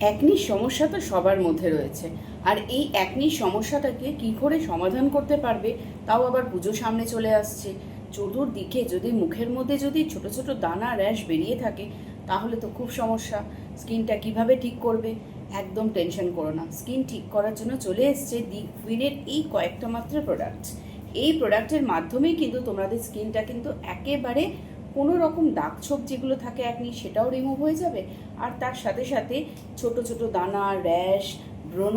একনির সমস্যা তো সবার মধ্যে রয়েছে। আর এই একনির সমস্যাটাকে কি করে সমাধান করতে পারবে, তাও আবার পুজো সামনে চলে আসছে। চতুর্দিকে যদি মুখের মধ্যে যদি ছোট ছোট দানা র্যাশ বেরিয়ে থাকে, তাহলে তো খুব সমস্যা। স্কিনটা কীভাবে ঠিক করবে? একদম টেনশন করো না। স্কিন ঠিক করার জন্য চলে এসছে দি কুইনের এই কয়েকটা মাত্র প্রোডাক্ট এই প্রোডাক্টের মাধ্যমেই কিন্তু তোমাদের স্কিনটা কিন্তু একেবারে কোনো রকম দাগ ছোপ যেগুলো থাকে একনি সেটাও রিমুভ হয়ে যাবে। আর তার সাথে সাথে ছোট ছোট দানা র্যাশ ব্রণ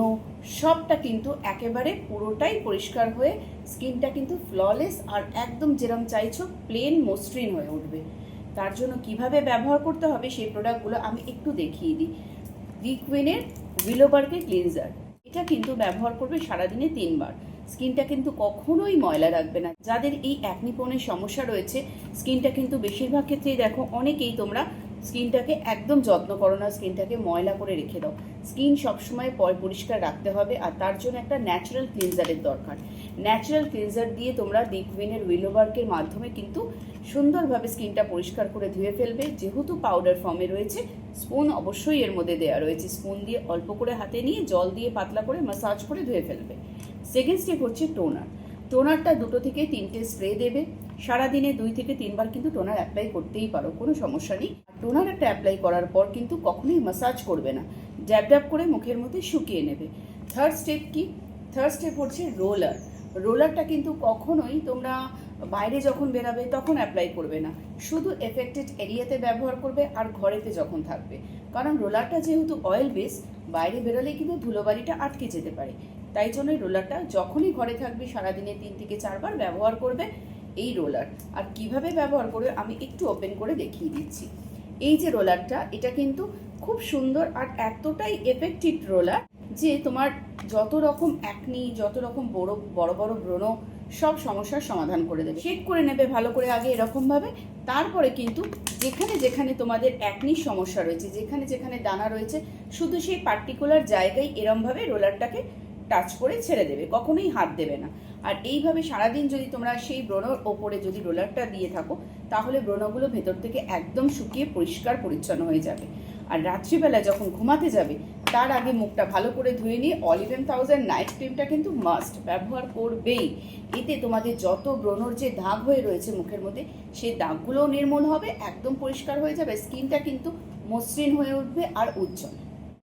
সবটা কিন্তু একেবারে পুরোটাই পরিষ্কার হয়ে স্কিনটা কিন্তু ফ্ললেস আর একদম যেরকম চাইছো প্লেন মসৃণ হয়ে উঠবে। তার জন্য কীভাবে ব্যবহার করতে হবে সেই প্রোডাক্টগুলো আমি একটু দেখিয়ে দিই। রিকুইনের উইলোবার্কের ক্লিনজার এটা কিন্তু ব্যবহার করবে সারাদিনে তিনবার। স্কিনটা কিন্তু কখনোই ময়লা রাখবে না। যাদের এই অ্যাকনিপনের সমস্যা রয়েছে, স্কিনটা কিন্তু বেশিরভাগ ক্ষেত্রেই দেখো, অনেকেই তোমরা স্কিনটাকে একদম যত্ন করো না, স্কিনটাকে ময়লা করে রেখে দাও। স্কিন সবসময় পয় পরিষ্কার রাখতে হবে আর তার জন্য একটা ন্যাচারাল ক্লিনজারের দরকার। ন্যাচারাল ক্লিনজার দিয়ে তোমরা ডিকুইনের উইলোবার্কের মাধ্যমে কিন্তু সুন্দরভাবে স্কিনটা পরিষ্কার করে ধুয়ে ফেলবে। যেহেতু পাউডার ফর্মে রয়েছে স্পুন অবশ্যই এর মধ্যে দেওয়া রয়েছে। স্পুন দিয়ে অল্প করে হাতে নিয়ে জল দিয়ে পাতলা করে মাসাজ করে ধুয়ে ফেলবে। সেকেন্ড স্টেপ হচ্ছে টোনার টোনারটা দুটো থেকে তিনটে স্প্রে দেবে। সারাদিনে দুই থেকে তিনবার কিন্তু টোনার অ্যাপ্লাই করতেই পারো, কোনো সমস্যা নেই। টোনার একটা অ্যাপ্লাই করার পর কিন্তু কখনোই মাসাজ করবে না। ড্যাব ড্যাব করে মুখের মধ্যে শুকিয়ে নেবে। থার্ড স্টেপ কি? থার্ড স্টেপ হচ্ছে রোলার রোলারটা কিন্তু কখনোই তোমরা বাইরে যখন বেরাবে তখন অ্যাপ্লাই করবে না। শুধু এফেক্টেড এরিয়াতে ব্যবহার করবে আর ঘরেতে যখন থাকবে। কারণ রোলারটা যেহেতু অয়েল বেস বাইরে বেরোলে কিন্তু ধুলোবালিটা আটকে যেতে পারে। তাই জন্য এই রোলারটা যখনই ঘরে থাকবে সারাদিনে তিন থেকে চারবার ব্যবহার করবে এই রোলার। আর কীভাবে ব্যবহার করবে আমি একটু ওপেন করে দেখিয়ে দিচ্ছি। এই যে রোলারটা, এটা কিন্তু খুব সুন্দর আর এতটাই এফেক্টিভ রোলার যে তোমার যত রকম অ্যাকনি যত রকম বড় বড় বড় ব্রণ, সব সমস্যার সমাধান করে দেবে। চেক করে নেবে ভালো করে আগে এরকমভাবে, তারপরে কিন্তু যেখানে যেখানে তোমাদের অ্যাকনির সমস্যা রয়েছে, যেখানে যেখানে দানা রয়েছে, শুধু সেই পার্টিকুলার জায়গায় এরমভাবে রোলারটাকে টাচ করে ছেড়ে দেবে, কখনোই হাত দেবে না। আর এইভাবে সারাদিন যদি তোমরা সেই ব্রণর ওপরে যদি রোলারটা দিয়ে থাকো, তাহলে ব্রণগুলো ভেতর থেকে একদম শুকিয়ে পরিষ্কার পরিচ্ছন্ন হয়ে যাবে। আর রাত্রিবেলা যখন ঘুমাতে যাবে, তার আগে মুখটা ভালো করে ধুয়ে নিয়ে অলিভেন থাউজেন্ড নাইট ক্রিমটা কিন্তু মাস্ট ব্যবহার করবেই। এতে তোমাদের যত ব্রণর যে দাগ হয়ে রয়েছে মুখের মধ্যে সেই দাগগুলোও নির্মূল হবে, একদম পরিষ্কার হয়ে যাবে স্কিনটা কিন্তু মসৃণ হয়ে উঠবে আর উজ্জ্বল।